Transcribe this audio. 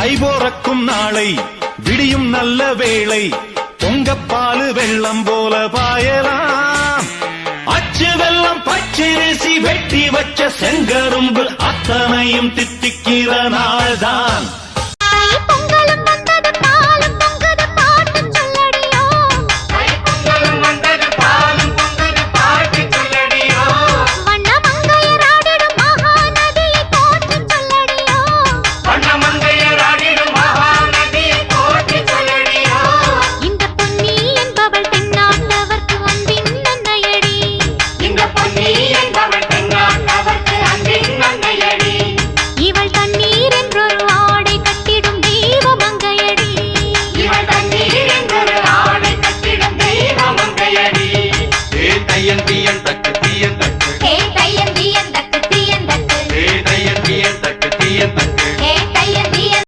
தைபோறக்கும் நாளை விடியும் நல்ல வேளை பொங்கப்பாலு வெள்ளம் போல பாயலாம். அச்சு வெள்ளம் பச்சரிசி வெட்டி வச்ச செங்கரும்பு அத்தனையும் தித்திக்கிற நாள்தான். தீயடி ஏ தையந்தியன் தக்கு தீயந்தக்கு ஏ தையந்தியன் தக்கு தீயந்தக்கு ஏ